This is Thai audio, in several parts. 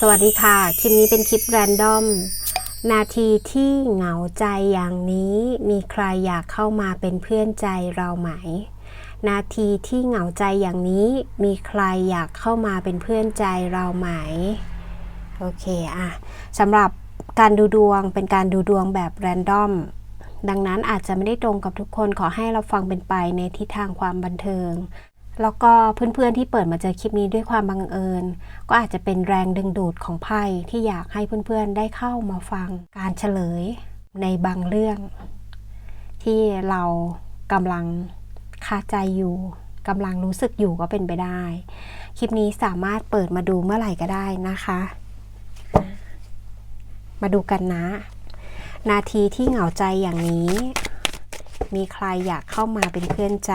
สวัสดีค่ะ คลิปนี้เป็นคลิปแรนดอม นาทีที่เหงาใจอย่างนี้มีใครอยากเข้ามาเป็นเพื่อนใจเราไหม นาทีที่เหงาใจอย่างนี้มีใครอยากเข้ามาเป็นเพื่อนใจเราไหม โอเคอะสำหรับการดูดวงเป็นการดูดวงแบบแรนดอม ดังนั้นอาจจะไม่ได้ตรงกับทุกคนขอให้เราฟังเป็นไปในทิศทางความบันเทิง แล้วก็เพื่อนๆที่เปิดมาเจอคลิปนี้ด้วยความบังเอิญ ก็อาจจะเป็นแรงดึงดูดของไพ่ที่อยากให้เพื่อนๆได้เข้ามาฟังการเฉลยในบางเรื่อง ที่เรากำลังคาใจอยู่กำลังรู้สึกอยู่ก็เป็นไปได้ คลิปนี้สามารถเปิดมาดูเมื่อไหร่ก็ได้นะคะ มาดูกันนะ นาทีที่เหงาใจอย่างนี้ มีใครอยากเข้ามาเป็นเพื่อนใจ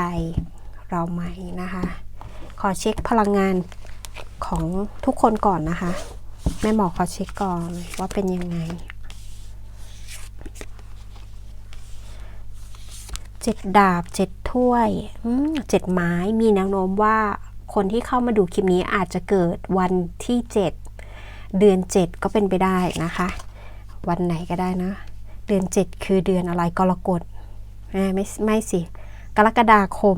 เราไหมนะคะ ขอเช็คพลังงานของทุกคนก่อนนะคะ แม่หมอขอเช็คก่อนว่าเป็นยังไงเจ็ดดาบเจ็ดถ้วยเจ็ดไม้มีแนวโน้มว่าคนที่เข้ามาดูคลิปนี้อาจจะเกิดวันที่เจ็ดเดือนเจ็ดก็เป็นไปได้นะคะ วันไหนก็ได้นะ เดือนเจ็ดคือเดือนอะไรกรกฎไม่ไม่สิ กรกฎาคม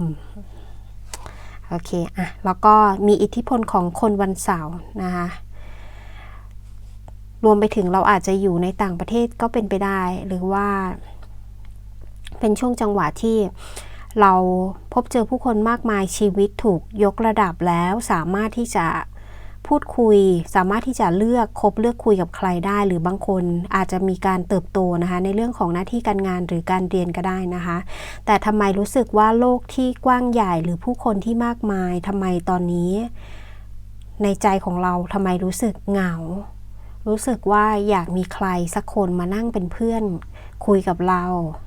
โอเคอะแล้วก็มีอิทธิพลของคนวันเสาร์นะคะรวมไปถึงเราอาจจะอยู่ในต่างประเทศก็เป็นไปได้ หรือว่า เป็นช่วงจังหวะที่เราพบเจอผู้คนมากมายชีวิตถูกยกระดับแล้วสามารถที่จะ พูดคุยสามารถที่จะเลือกคบเลือกคุยกับใครได้ หรือบางคนอาจจะมีการเติบโตนะคะ ในเรื่องของหน้าที่การงานหรือการเรียนก็ได้นะคะ แต่ทำไมรู้สึกว่าโลกที่กว้างใหญ่หรือผู้คนที่มากมายทำไมตอนนี้ ในใจของเราทำไมรู้สึกเหงา รู้สึกว่าอยากมีใครสักคนมานั่งเป็นเพื่อนคุยกับเรา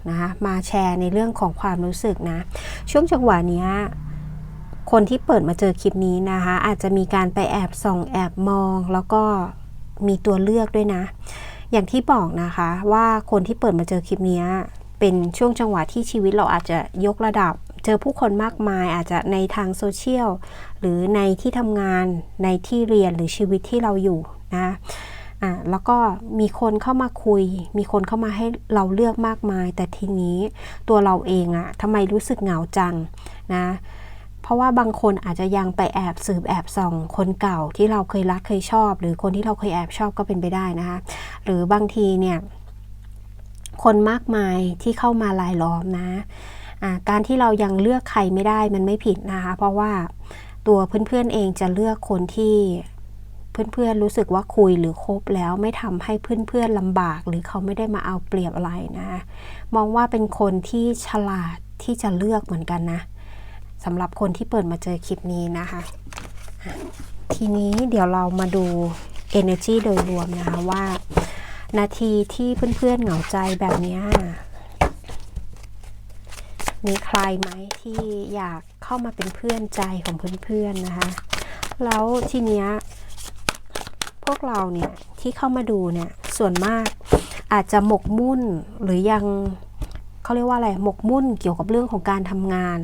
นะคะมาแชร์ในเรื่องของความรู้สึกนะ ช่วงจังหวะนี้ คนที่เปิดมาเจอคลิปนี้นะคะ อาจจะมีการไปแอบส่องแอบมอง แล้วก็มีตัวเลือกด้วยนะ อย่างที่บอกนะคะว่าคนที่เปิดมาเจอคลิปนี้เป็นช่วงจังหวะที่ชีวิตเราอาจจะยกระดับ เจอผู้คนมากมายอาจจะในทางโซเชียลหรือในที่ทำงานในที่เรียนหรือชีวิตที่เราอยู่นะอะแล้วก็มีคนเข้ามาคุย มีคนเข้ามาให้เราเลือกมากมาย แต่ทีนี้ตัวเราเองอะทำไมรู้สึกเหงาจังนะ เพราะว่าบางคนอาจจะยังไปแอบสืบแอบส่อง คนเก่าที่เราเคยรักเคยชอบ หรือคนที่เราเคยแอบชอบก็เป็นไปได้นะคะหรือบางทีเนี่ยคนมากมายที่เข้ามาลายล้อมนะะการที่เรายังเลือกใครไม่ได้มันไม่ผิดนะคะ เพราะว่าตัวเพื่อนๆเองจะเลือกคนที่เพื่อนๆรู้สึกว่าคุยหรือคบแล้วไม่ทำให้เพื่อนๆลำบาก หรือเขาไม่ได้มาเอาเปรียบอะไรนะ มองว่าเป็นคนที่ฉลาดที่จะเลือกเหมือนกันนะ สำหรับคนที่เปิดมาเจอคลิปนี้นะคะ ทีนี้เดี๋ยวเรามาดู energy โดยรวมนะคะว่า นาทีที่เพื่อนๆเหงาใจแบบนี้มีใครไหมที่อยากเข้ามาเป็นเพื่อนใจของเพื่อนๆนะคะ แล้วทีเนี้ยพวกเราเนี่ยที่เข้ามาดูเนี่ยส่วนมากอาจจะหมกมุ่นหรือยังเขาเรียกว่าอะไรหมกมุ่นเกี่ยวกับเรื่องของการทำงาน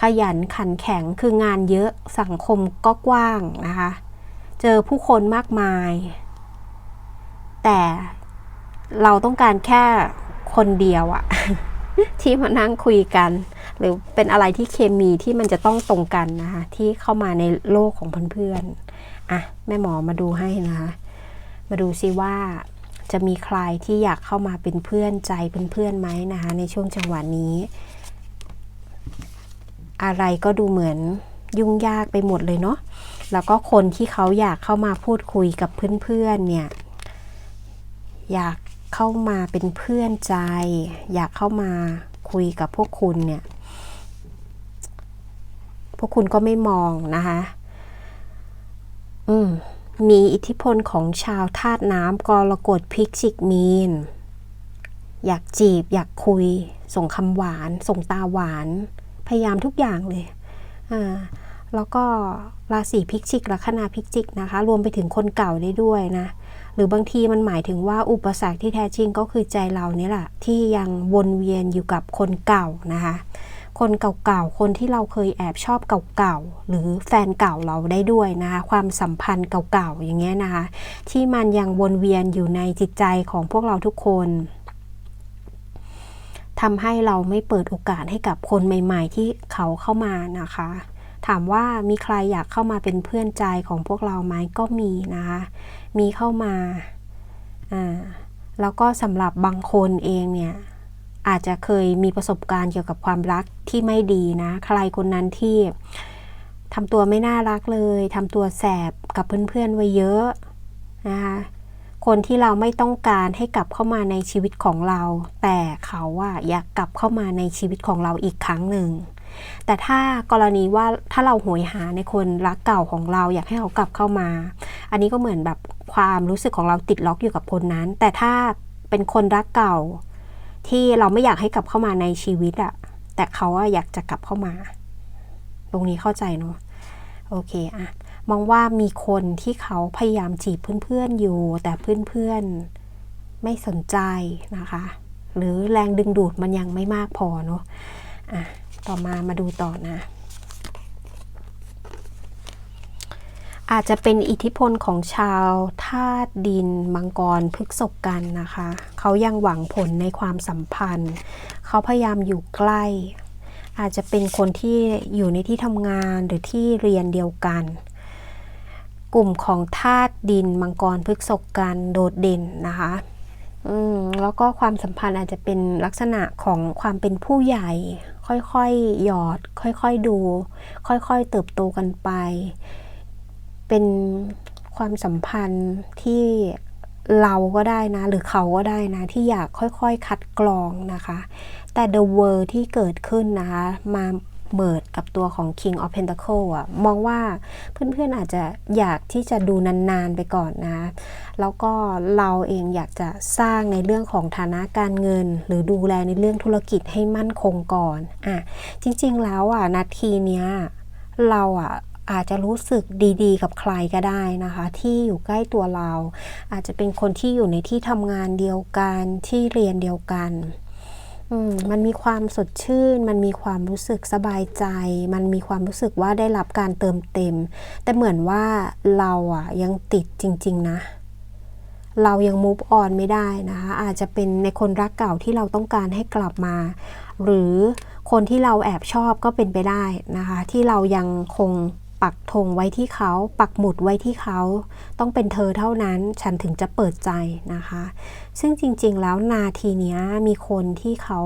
ขยันขันแข็งคืองานเยอะสังคมก็กว้างนะคะ เจอผู้คนมากมาย แต่เราต้องการแค่คนเดียวอะที่มานั่งคุยกัน หรือเป็นอะไรที่เคมีที่มันจะต้องตรงกันนะคะ ที่เข้ามาในโลกของเพื่อนๆอะแม่หมอมาดูให้นะคะ มาดูซิว่าจะมีใครที่อยากเข้ามาเป็นเพื่อนใจเป็นเพื่อนไหมนะคะ ในช่วงจังหวะนี้ อะไรก็ดูเหมือนยุ่งยากไปหมดเลยเนาะแล้วก็คนที่เขาอยากเข้ามาพูดคุยกับเพื่อนๆเนี่ย อยากเข้ามาเป็นเพื่อนใจ อยากเข้ามาคุยกับพวกคุณเนี่ย พวกคุณก็ไม่มองนะคะ อืม มีอิทธิพลของชาวธาตุน้ำกรกฎพิกจิกมีน อยากจีบ อยากคุย ส่งคำหวาน ส่งตาหวาน พยายามทุกอย่างเลยอ่าแล้วก็ราศีพิกจิกลัคนาพิกจิกนะคะ รวมไปถึงคนเก่าได้ด้วยนะ หรือบางทีมันหมายถึงว่าอุปสรรคที่แท้จริงก็คือใจเราเนี่ยแหละ ที่ยังวนเวียนอยู่กับคนเก่านะคะ คนเก่าๆ คนที่เราเคยแอบชอบเก่าๆ หรือแฟนเก่าเราได้ด้วยนะคะ ความสัมพันธ์เก่าๆ อย่างเงี้ยนะคะ ที่มันยังวนเวียนอยู่ในจิตใจของพวกเราทุกคน ทำให้เราไม่เปิดโอกาสให้กับคนใหม่ ๆ ที่เขาเข้ามานะคะ ถามว่ามีใครอยากเข้ามาเป็นเพื่อนใจของพวกเราไหมก็มีนะคะ มีเข้ามาอ่าแล้วก็สำหรับบางคนเองเนี่ยอาจจะเคยมีประสบการณ์เกี่ยวกับความรักที่ไม่ดีนะ ใครคนนั้นที่ทำตัวไม่น่ารักเลยทำตัวแสบกับเพื่อนๆไว้เยอะนะคะ คนที่เราไม่ต้องการให้กลับเข้ามาในชีวิตของเรา แต่เขาอะอยากกลับเข้ามาในชีวิตของเราอีกครั้งหนึ่ง แต่ถ้ากรณีว่าถ้าเราหวยหาในคนรักเก่าของเราอยากให้เขากลับเข้ามา อันนี้ก็เหมือนแบบความรู้สึกของเราติดล็อกอยู่กับคนนั้น แต่ถ้าเป็นคนรักเก่า ที่เราไม่อยากให้กลับเข้ามาในชีวิตอะแต่เขาอะอยากจะกลับเข้ามา ตรงนี้เข้าใจเนาะโอเคอะ มองว่ามีคนที่เขาพยายามจีบเพื่อนๆอยู่ แต่เพื่อนๆไม่สนใจนะคะ หรือแรงดึงดูดมันยังไม่มากพอเนาะอะต่อมามาดูต่อนะ อาจจะเป็นอิทธิพลของชาวธาตุดินมังกรพฤกษกกันนะคะ เขายังหวังผลในความสัมพันธ์ เขาพยายามอยู่ใกล้อาจจะเป็นคนที่อยู่ในที่ทำงานหรือที่เรียนเดียวกัน กลุ่มของธาตุดินมังกรพฤกษกกันโดดเด่นนะคะอืมแล้วก็ความสัมพันธ์อาจจะเป็นลักษณะของความเป็นผู้ใหญ่ ค่อยๆหยอด ค่อยๆดู ค่อยๆเติบโตกันไป เป็นความสัมพันธ์ที่เราก็ได้นะ หรือเขาก็ได้นะ ที่อยากค่อยๆ คัดกรองนะคะ แต่ the world ที่เกิดขึ้นนะคะ มา เมิดกับตัวของ King of Pentacle อะมองว่าเพื่อนๆอาจจะอยากที่จะดูนานๆไปก่อนนะ แล้วก็เราเองอยากจะสร้างในเรื่องของฐานะการเงิน หรือดูแลในเรื่องธุรกิจให้มั่นคงก่อนอะจริงๆแล้วอะนาทีเนี้ยเราอะอาจจะรู้สึกดีๆ กับใครก็ได้นะคะ ที่อยู่ใกล้ตัวเรา อาจจะเป็นคนที่อยู่ในที่ทำงานเดียวกันที่เรียนเดียวกัน มันมีความสดชื่น มันมีความรู้สึกสบายใจ มันมีความรู้สึกว่าได้รับการเติมเต็ม แต่เหมือนว่าเราอะยังติดจริง ๆ นะ เรายัง move on ไม่ได้นะคะ อาจจะเป็นในคนรักเก่าที่เราต้องการให้กลับมา หรือคนที่เราแอบชอบก็เป็นไปได้นะคะ ที่เรายังคง ปักธงไว้ที่เขา ปักหมุดไว้ที่เขา ต้องเป็นเธอเท่านั้นฉันถึงจะเปิดใจนะคะ ซึ่งจริงๆแล้วนาทีนี้มีคนที่เขา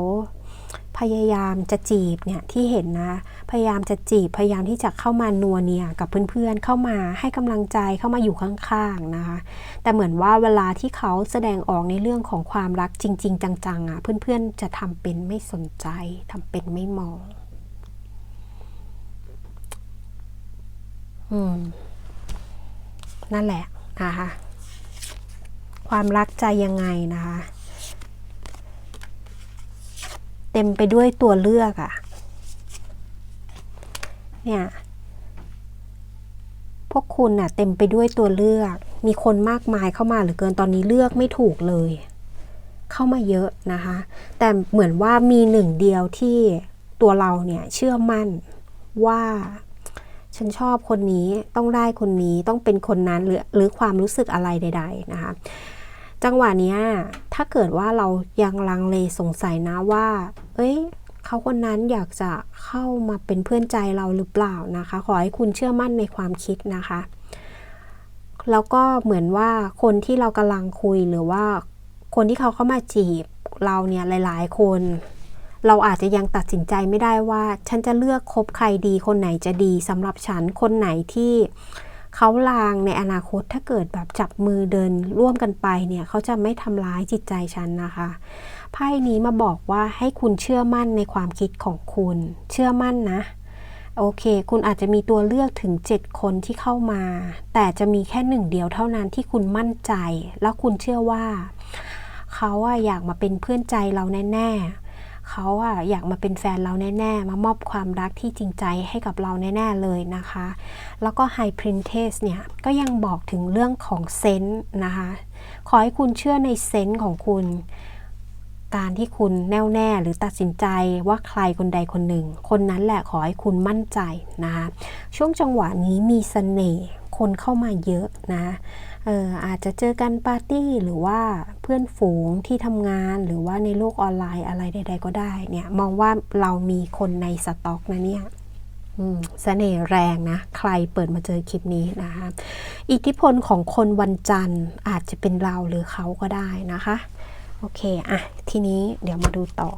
พยายามจะจีบเนี่ยที่เห็นนะ พยายามจะจีบพยายามที่จะเข้ามานัวเนียกับเพื่อนๆเข้ามาให้กำลังใจเข้ามาอยู่ข้างๆนะคะ แต่เหมือนว่าเวลาที่เขาแสดงออกในเรื่องของความรักจริง ๆ จังๆอะเพื่อนๆจะทำเป็นไม่สนใจทำเป็นไม่มอง อืม นั่นแหละนะคะ ความรักใจยังไงนะคะ เต็มไปด้วยตัวเลือกอะ่ะ เนี่ย พวกคุณน่ะ เต็มไปด้วยตัวเลือก มีคนมากมายเข้ามาเหลือเกินตอนนี้เลือกไม่ถูกเลย เข้ามาเยอะนะคะ แต่เหมือนว่ามีหนึ่งเดียวที่ตัวเราเนี่ยเชื่อมั่นว่า ฉันชอบคนนี้ต้องได้คนนี้ต้องเป็นคนนั้นหรือหรือความรู้สึกอะไรใด ๆ นะคะ จังหวะเนี้ยถ้าเกิดว่าเรายังลังเลสงสัยนะว่า เอ้ยเขาคนนั้นอยากจะเข้ามาเป็นเพื่อนใจเราหรือเปล่านะคะ ขอให้คุณเชื่อมั่นในความคิดนะคะ แล้วก็เหมือนว่าคนที่เรากำลังคุยหรือว่าคนที่เขาเข้ามาจีบเราเนี่ยหลาย ๆ คน เราอาจจะยังตัดสินใจไม่ได้ว่า ฉันจะเลือกคบใครดีคนไหนจะดีสำหรับฉันคนไหนที่เขาลางในอนาคตถ้าเกิดแบบจับมือเดินร่วมกันไปเนี่ยเขาจะไม่ทำร้ายจิตใจฉันนะคะไพ่นี้มาบอกว่าให้คุณเชื่อมั่นในความคิดของคุณ เชื่อมั่นนะ โอเค คุณอาจจะมีตัวเลือกถึง 7 คนที่เข้ามา แต่จะมีแค่หนึ่งเดียวเท่านั้นที่คุณมั่นใจ แล้วคุณเชื่อว่า เขาอะอยากมาเป็นเพื่อนใจเราแน่ ๆ เขาอะอยากมาเป็นแฟนเราแน่ ๆ มามอบความรักที่จริงใจให้กับเราแน่ ๆ เลยนะคะ แล้วก็ High Princess เนี่ย ก็ยังบอกถึงเรื่องของเซนส์นะคะ ขอให้คุณเชื่อในเซนส์ของคุณ การที่คุณแน่วแน่หรือตัดสินใจว่าใครคนใดคนหนึ่ง คนนั้นแหละขอให้คุณมั่นใจนะคะ ช่วงจังหวะนี้มีเสน่ห์คนเข้ามาเยอะนะ อออาจจะเจอกันปาร์ตี้หรือว่าเพื่อนฝูงที่ทำงานหรือว่าในโลกออนไลน์อะไรใด ๆ ก็ได้เนี่ยมองว่าเรามีคนในสต็อกนะเนี่ยอืมเสน่ห์แรงนะ ใครเปิดมาเจอคลิปนี้นะคะ อิทธิพลของคนวันจันทร์อาจจะเป็นเราหรือเขาก็ได้นะคะ โอเค อะ ทีนี้เดี๋ยวมาดูต่อ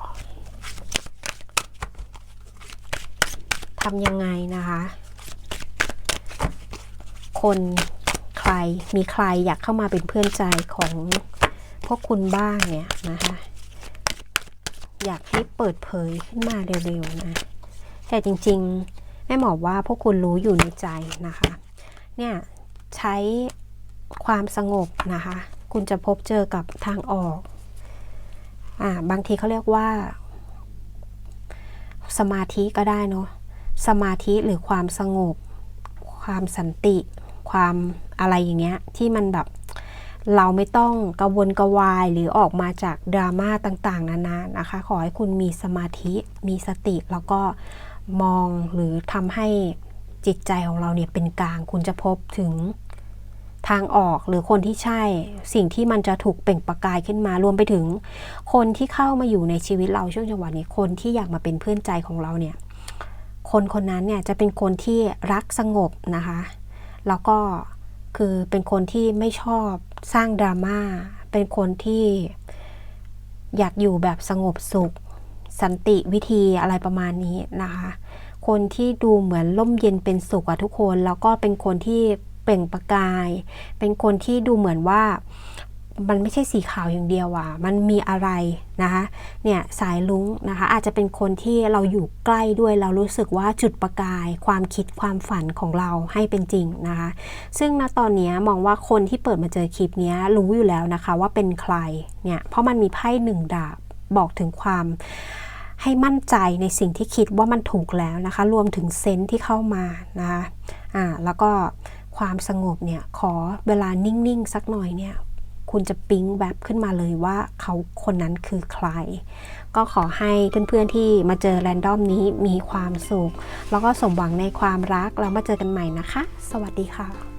ทำยังไงนะคะ คน รมีใครอยากเข้ามาเป็นเพื่อนใจของพวกคุณบ้างเนี่ยนะคะ อยากให้เปิดเผยขึ้นมาเร็วๆนะแต่จริงๆแม่หมอว่าพวกคุณรู้อยู่ในใจนะคะ เนี่ยใช้ความสงบนะคะ คุณจะพบเจอกับทางออกอ่าบางทีเขาเรียกว่า สมาธิก็ได้เนาะสมาธิหรือความสงบ ความสันติ ความอะไรอย่างเงี้ยที่มันแบบเราไม่ต้องกระวนกระวายหรือออกมาจากดราม่าต่างๆ นานานะคะ ขอให้คุณมีสมาธิมีสติแล้วก็มองหรือทำให้จิตใจของเราเนี่ยเป็นกลาง คุณจะพบถึงทางออกหรือคนที่ใช่สิ่งที่มันจะถูกเปล่งประกายขึ้นมารวมไปถึง คนที่เข้ามาอยู่ในชีวิตเราช่วงจังหวะนี้คนที่อยากมาเป็นเพื่อนใจของเราเนี่ย คนคนนั้นเนี่ยจะเป็นคนที่รักสงบนะคะ แล้วก็คือเป็นคนที่ไม่ชอบสร้างดราม่า เป็นคนที่อยากอยู่แบบสงบสุข สันติวิธีอะไรประมาณนี้นะคะ คนที่ดูเหมือนร่มเย็นเป็นสุขอะทุกคน แล้วก็เป็นคนที่เปล่งประกาย เป็นคนที่ดูเหมือนว่า มันไม่ใช่สีขาวอย่างเดียวอะมันมีอะไรนะคะ เนี่ยสายลุ้งนะคะ อาจจะเป็นคนที่เราอยู่ใกล้ด้วยเรารู้สึกว่าจุดประกาย ความคิดความฝันของเราให้เป็นจริงนะคะ ซึ่งณตอนนี้มองว่าคนที่เปิดมาเจอคลิปนี้รู้อยู่แล้วนะคะว่าเป็นใครเนี่ย เพราะมันมีไพ่หนึ่งดาบบอกถึงความให้มั่นใจในสิ่งที่คิดว่ามันถูกแล้วนะคะ รวมถึงเซนที่เข้ามานะคะอ่าแล้วก็ความสงบเนี่ยขอเวลานิ่ง ๆ สักหน่อยเนี่ย คุณจะปิ๊งแบบขึ้นมาเลยว่าเขาคนนั้นคือใคร ก็ขอให้เพื่อนๆที่มาเจอแรนดอมนี้มีความสุข แล้วก็สมหวังในความรักแล้วมาเจอกันใหม่นะคะ สวัสดีค่ะ